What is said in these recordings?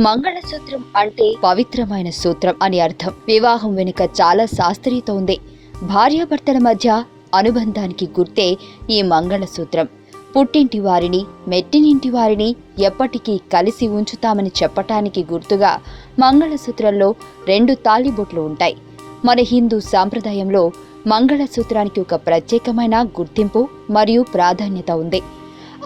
మంగళసూత్రం అంటే పవిత్రమైన సూత్రం అని అర్థం. వివాహం వెనుక చాలా శాస్త్రీయత ఉంది. భార్యాభర్తల మధ్య అనుబంధానికి గుర్తే ఈ మంగళసూత్రం. పుట్టింటి వారిని మెట్టినింటి వారిని ఎప్పటికీ కలిసి ఉంచుతామని చెప్పటానికి గుర్తుగా మంగళసూత్రంలో రెండు తాళిబొట్లు ఉంటాయి. మన హిందూ సాంప్రదాయంలో మంగళసూత్రానికి ఒక ప్రత్యేకమైన గుర్తింపు మరియు ప్రాధాన్యత ఉంది.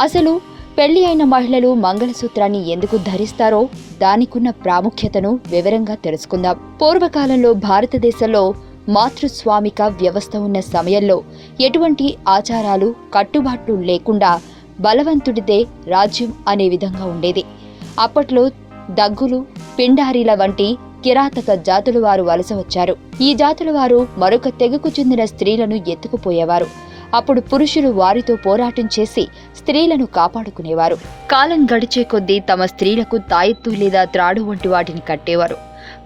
అసలు పెళ్ళి అయిన మహిళలు మంగళసూత్రాన్ని ఎందుకు ధరిస్తారో దానికున్న ప్రాముఖ్యతను వివరంగా తెలుసుకుందాం. పూర్వకాలంలో భారతదేశంలో మాతృస్వామిక వ్యవస్థ ఉన్న సమయంలో ఎటువంటి ఆచారాలు కట్టుబాట్లు లేకుండా బలవంతుడిదే రాజ్యం అనే విధంగా ఉండేది. అప్పట్లో దగ్గులు పిండారీల వంటి కిరాతక జాతుల వారు వలస వచ్చారు. ఈ జాతుల వారు మరొక తెగకు చెందిన స్త్రీలను ఎత్తుకుపోయేవారు. అప్పుడు పురుషులు వారితో పోరాటం చేసి స్త్రీలను కాపాడుకునేవారు. కాలం గడిచే కొద్దీ తమ స్త్రీలకు తాయెత్తు లేదా త్రాడు వంటి వాటిని కట్టేవారు.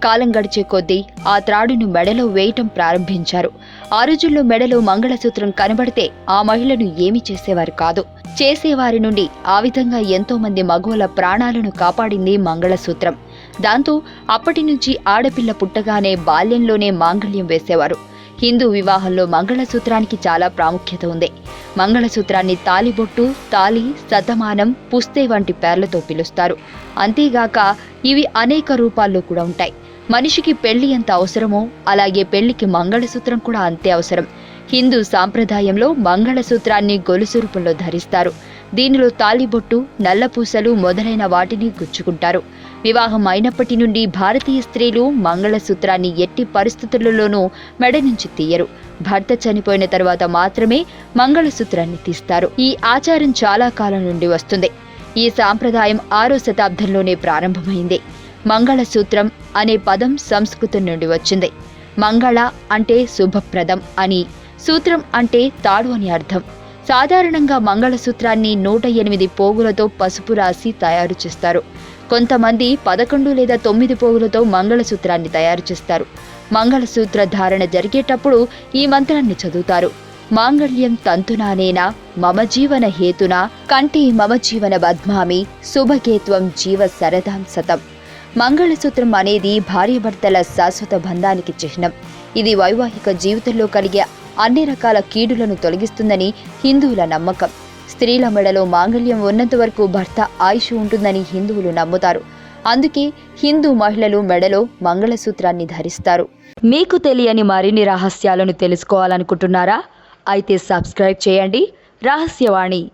కాలం గడిచే కొద్దీ ఆ త్రాడును మెడలో వేయటం ప్రారంభించారు. ఆ రోజుల్లో మెడలో మంగళసూత్రం కనబడితే ఆ మహిళను ఏమీ చేసేవారు కాదు. చేసేవారి నుండి ఆ విధంగా ఎంతో మంది మగవుల ప్రాణాలను కాపాడింది మంగళసూత్రం. దాంతో అప్పటి నుంచి ఆడపిల్ల పుట్టగానే బాల్యంలోనే మాంగళ్యం వేసేవారు. హిందూ వివాహంలో మంగళసూత్రానికి చాలా ప్రాముఖ్యత ఉంది. మంగళసూత్రాన్ని తాలిబొట్టు తాలి శతమానం పుస్తే వంటి పేర్లతో పిలుస్తారు. అంతేగాక ఇవి అనేక రూపాల్లో కూడా ఉంటాయి. మనిషికి పెళ్ళి ఎంత అవసరమో అలాగే పెళ్ళికి మంగళసూత్రం కూడా అంతే అవసరం. హిందూ సాంప్రదాయంలో మంగళసూత్రాన్ని గొలుసు రూపంలో ధరిస్తారు. దీనిలో తాలిబొట్టు నల్లపూసలు మొదలైన వాటిని గుచ్చుకుంటారు. వివాహం అయినప్పటి నుండి భారతీయ స్త్రీలు మంగళసూత్రాన్ని ఎట్టి పరిస్థితులలోనూ మెడ నుంచి తీయరు. భర్త చనిపోయిన తర్వాత మాత్రమే మంగళసూత్రాన్ని తీస్తారు. ఈ ఆచారం చాలా కాలం నుండి వస్తుంది. ఈ సాంప్రదాయం ఆరో శతాబ్దంలోనే ప్రారంభమైంది. మంగళసూత్రం అనే పదం సంస్కృతం నుండి వచ్చింది. మంగళ అంటే శుభప్రదం అని సూత్రం అంటే తాడు అని అర్థం. సాధారణంగా మంగళసూత్రాన్ని నూట ఎనిమిది పోగులతో పసుపు రాసి తయారు చేస్తారు. కొంతమంది పదకొండు లేదా తొమ్మిది పోగులతో మంగళసూత్రాన్ని తయారు చేస్తారు. మంగళసూత్ర ధారణ జరిగేటప్పుడు ఈ మంత్రాన్ని చదువుతారు. మాంగళ్యం తంతునానేనా మమ జీవన హేతునా కంటి మమ జీవన బద్మామి శుభకేత్వం జీవ సరదాం సతం. మంగళసూత్రం అనేది భార్యాభర్తల శాశ్వత బంధానికి చిహ్నం. ఇది వైవాహిక జీవితంలో కలిగే అన్ని రకాల కీడులను తొలగిస్తుందని హిందువుల నమ్మకం. స్త్రీల మెడలో మాంగళ్యం ఉన్నంత వరకు భర్త ఆయుష్ ఉంటుందని హిందువులు నమ్ముతారు. అందుకే హిందూ మహిళలు మెడలో మంగళసూత్రాన్ని ధరిస్తారు. మీకు తెలియని మరిన్ని రహస్యాలను తెలుసుకోవాలనుకుంటున్నారా? అయితే సబ్స్క్రైబ్ చేయండి. రహస్యవాణి.